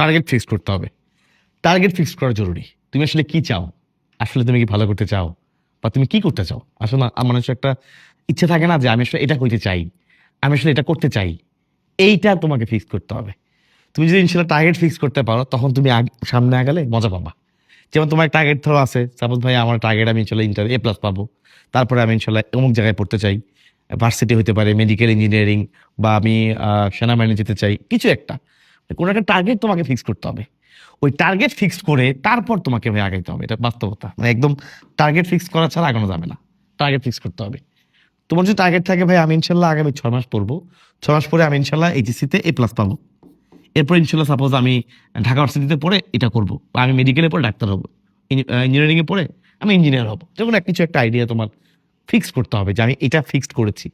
Target fix করতে হবে। Target fix করা জরুরি। তুমি আসলে কি চাও? আসলে তুমি কি ভালো করতে চাও? বা তুমি কি করতে চাও? আসলে আমার মানুষের একটা ইচ্ছে থাকে না যে আমি আসলে এটা করতে চাই। আমি আসলে এটা করতে চাই। এইটা তোমাকে ফিক্স করতে হবে। তুমি যদি ইনশাল্লাহ টার্গেট ফিক্স করতে পারো, তখন তুমি সামনে আগালে মজা পাবা। যেমন তোমার টার্গেট ধরো আছে সাপোজ ভাই আমার টার্গেট আমি ইনশাল্লাহ ইন্টার এ প্লাস পাবো। তারপরে আমি ইনশাল্লাহ অমুক জায়গায় পড়তে চাই। ভার্সিটি হতে পারে মেডিকেল ইঞ্জিনিয়ারিং বা আমি সেনাবাহিনী যেতে চাই। কিছু একটা। কোনো একটা টার্গেট তোমাকে ফিক্স করতে হবে। ওই টার্গেট ফিক্স করে তারপর তোমাকে ভাই আগাইতে হবে, এটা বাস্তবতা। মানে একদম টার্গেট ফিক্স করা ছাড়া আগানো যাবে না। টার্গেট ফিক্স করতে হবে। তোমার যদি টার্গেট থাকে ভাই, আমি ইনশাল্লাহ আগামী ছয় মাস পড়ব। ছয় মাস পরে আমি ইনশাল্লাহ এইচএসিতে এ প্লাস পাবো। এরপর ইনশাল্লাহ সাপোজ আমি ঢাকা ইউনিভার্সিটিতে পড়ে এটা করব। আমি মেডিকেলে পড়ে ডাক্তার হব। ইঞ্জিনিয়ারিংয়ে পড়ে আমি ইঞ্জিনিয়ার হব। যখন এক কিছু একটা আইডিয়া তোমার ফিক্স করতে হবে যে আমি এটা ফিক্সড করেছি।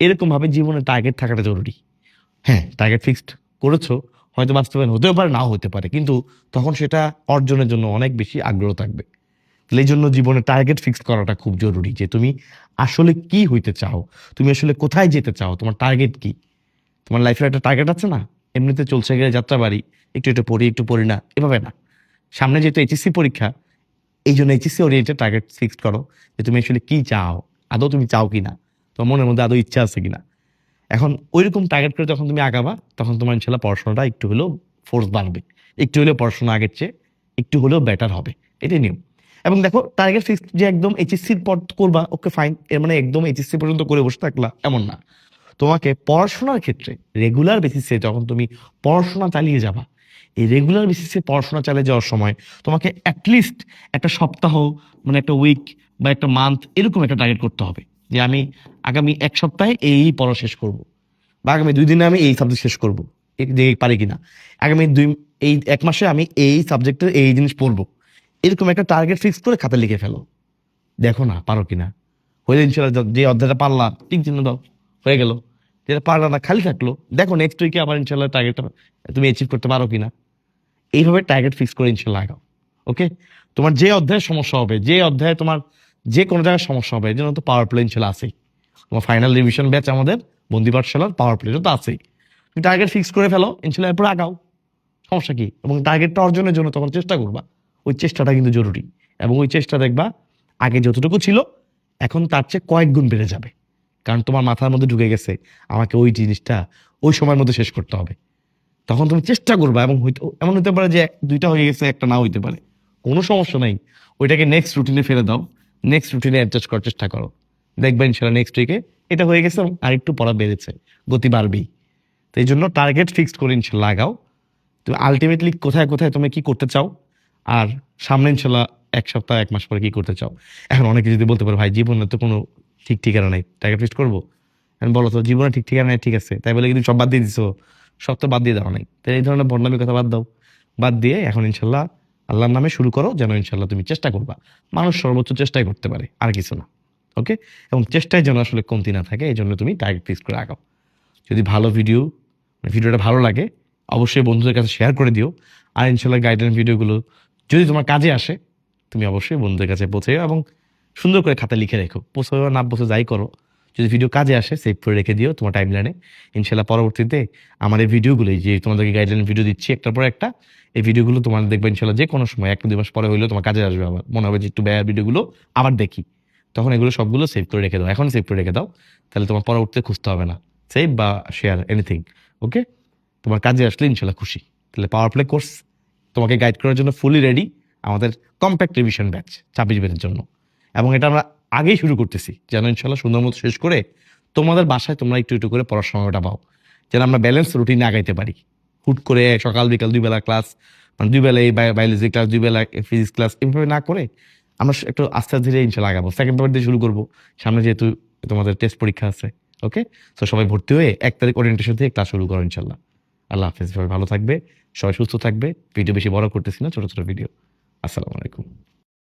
এরকমভাবে জীবনে টার্গেট থাকাটা জরুরি। হ্যাঁ টার্গেট ফিক্সড করেছ হয়তো বাস্তবায়ন হতেও পারে, নাও হতে পারে। কিন্তু তখন সেটা অর্জনের জন্য অনেক বেশি আগ্রহ থাকবে। এই জন্য জীবনে টার্গেট ফিক্স করাটা খুব জরুরি যে তুমি আসলে কি হইতে চাও, তুমি আসলে কোথায় যেতে চাও, তোমার টার্গেট কি? তোমার লাইফের একটা টার্গেট আছে না? এমনিতে চলছে গেলে যাত্রা বাড়ি একটু একটু পড়ি একটু পড়ি না, এভাবে না। সামনে যেহেতু এইচএসসি পরীক্ষা, এই জন্য এইচএসসি ওরিয়েন্টেড টার্গেট ফিক্সড করো যে তুমি আসলে কি চাও, আদৌ তুমি চাও কি না তোমার মনের মধ্যে আদৌ ইচ্ছা আছে কিনা। এখন ওইরকম টার্গেট করে যখন তুমি আগাবা, তখন তোমার ইনশাল্লাহ পড়াশোনাটা একটু হলেও ফোর্স বাড়বে। একটু হলেও পড়াশোনা আগের চেয়ে একটু হলেও বেটার হবে। এটাই নিয়ম। এবং দেখো টার্গেট ফিক্স যে একদম এইচএসসির পর করবা ওকে ফাইন এর মানে একদম এইচএসসি পর্যন্ত করে বসে থাকলা, এমন না। তোমাকে পড়াশোনার ক্ষেত্রে রেগুলার বেসিসে যখন তুমি পড়াশোনা চালিয়ে যাবা, এই রেগুলার বেসিসে পড়াশোনা চালিয়ে যাওয়ার সময় তোমাকে অ্যাটলিস্ট একটা সপ্তাহ মানে একটা উইক বা একটা মান্থ এরকম একটা টার্গেট করতে হবে। যে আমি আগামী এক সপ্তাহে এই পড়া শেষ করব বা আগামী দুই দিনে আমি এই সাবজেক্ট শেষ করব যে পারি কিনা। আগামী দুই, এই এক মাসে আমি এই সাবজেক্টের এই জিনিস পড়ব। এরকম একটা টার্গেট ফিক্স করে খাতা লিখে ফেলো। দেখো না, পারো কিনা। হয়ে ইনশাল্লাহ য- অধ্যায়টা পারলা ঠিক চিহ্ন দাও, হয়ে গেল। যেটা পারলা না, খালি থাকল। দেখো নেক্সট উইকে আবার ইনশাল্লাহ টার্গেটটা তুমি অ্যাচিভ করতে পারো কিনা। এইভাবে টার্গেট ফিক্স করে ইনশাল্লাহ আগাও ওকে তোমার যে অধ্যায়ে সমস্যা হবে, যে অধ্যায়ে তোমার যে কোনো জায়গায় সমস্যা হবে। এই জন্য তো পাওয়ার প্লেন ইনশাল্লাহ আছেই। তোমার ফাইনাল রিভিশন ব্যাচ আমাদের বন্দি পাঠশালার পাওয়ার প্লেটা তো আছেই। তুমি টার্গেট ফিক্স করে ফেলো, ইনশাল্লাহ এরপর আগাও। সমস্যা কী? এবং টার্গেটটা অর্জনের জন্য তখন চেষ্টা করবা। ওই চেষ্টাটা কিন্তু জরুরি। এবং ওই চেষ্টা দেখবা, আগে যতটুকু ছিল, এখন তার চেয়ে কয়েক গুণ বেড়ে যাবে। কারণ তোমার মাথার মধ্যে ঢুকে গেছে, আমাকে ওই জিনিসটা ওই সময়ের মধ্যে শেষ করতে হবে। তখন তুমি চেষ্টা করবা এবং হয়তো এমন হতে পারে যে দুইটা হয়ে গেছে, একটা না হইতে পারে। কোনো সমস্যা নাই। ওইটাকে নেক্সট রুটিনে ফেলে দাও। নেক্সট রুটিনে অ্যাডজাস্ট করার চেষ্টা করো। দেখবেন ইনশাল্লাহ নেক্সট উইকে এটা হয়ে গেছে এবং আরেকটু পড়া বেড়েছে, গতি বাড়বেই। তো এই জন্য টার্গেট ফিক্সড করে ইনশাল্লাহ লাগাও। তুমি আলটিমেটলি কোথায় কোথায় তুমি কি করতে চাও, আর সামনে ইনশাল্লাহ এক সপ্তাহ, এক মাস পরে কি করতে চাও। এখন অনেকে যদি বলতে পারে, ভাই, জীবনে তো কোনো ঠিক ঠিকানা নেই টার্গেট ফিক্সড করব? এখন বলো তো, জীবনে ঠিক ঠিকানা নেই, ঠিক আছে। তাই বলে কিন্তু সব বাদ দিয়ে দিছো, সব তো বাদ দিয়ে দেওয়া নাই। তাই এই ধরনের বদনামি কথা বাদ দাও। বাদ দিয়ে এখন ইনশাল্লাহ আল্লাহর নামে শুরু করো, যেন ইনশাল্লাহ তুমি চেষ্টা করবা। মানুষ সর্বোচ্চ চেষ্টাই করতে পারে, আর কিছু না ওকে এবং চেষ্টায় যেন আসলে কমতি না থাকে, এই জন্য তুমি টার্গেট ফিক্স করে আগাও। যদি ভালো ভিডিও ভিডিওটা ভালো লাগে, অবশ্যই বন্ধুদের কাছে শেয়ার করে দিও, আর ইনশাল্লাহ গাইডলাইন ভিডিওগুলো যদি তোমার কাজে আসে, তুমি অবশ্যই বন্ধুদের কাছে পৌঁছে এবং সুন্দর করে খাতা লিখে রেখো। পৌঁছে না পৌঁছে যাই করো যদি ভিডিও কাজে আসে সেভ করে রেখে দিও তোমার টাইম লাইনে ইনশাল্লাহ পরবর্তীতে আমার এই ভিডিওগুলোই যে তোমাদেরকে গাইডলাইন ভিডিও দিচ্ছি একটার পর একটা, এই ভিডিওগুলো তোমার দেখবে ইনশাল্লাহ যে কোনো সময়, এক দুই মাস পরে হইলেও তোমার কাজে আসবে আবার। মনে হবে যে একটু ব্যয়ের ভিডিওগুলো আবার দেখি। তখন এগুলো সবগুলো সেভ করে রেখে দাও। এখন সেভ করে রেখে দাও। তাহলে তোমার পরবর্তীতে খুঁজতে হবে না। সেভ বা শেয়ার এনিথিং ওকে তোমার কাজে আসলে ইনশাল্লাহ খুশি। তাহলে পাওয়ার প্লে কোর্স তোমাকে গাইড করার জন্য ফুলি রেডি আমাদের কম্প্যাক্ট রিভিশন ব্যাচ ছাব্বিশ বেনের জন্য। এবং এটা আমরা আগেই শুরু করতেছি। যেন ইনশাল্লাহ সুন্দর মতো শেষ করে তোমাদের বাসায় তোমরা একটু একটু করে পড়ার সময়টা পাও। যেন আমরা ব্যালেন্স রুটিনে আগাইতে পারি। হুট করে সকাল, বিকাল দুই বেলা ক্লাস মানে দুই বেলা এই বায়োলজি ক্লাস দুই বেলা ফিজিক্স ক্লাস এভাবে না করে আমরা একটু আস্তে ধীরে ইনশাল্লাহ আগাবো। সেকেন্ড পেপার দিয়ে শুরু করব। সামনে যেহেতু তোমাদের টেস্ট পরীক্ষা আছে ওকে তো সবাই ভর্তি হয়ে এক তারিখ ওরিয়েন্টেশন থেকে ক্লাস শুরু করো ইনশাল্লাহ। আল্লাহ হাফিজ। সবাই ভালো থাকবে, সবাই সুস্থ থাকবে। ভিডিও বেশি বড় করতেছি না, ছোট ছোট ভিডিও আসসালামু আলাইকুম।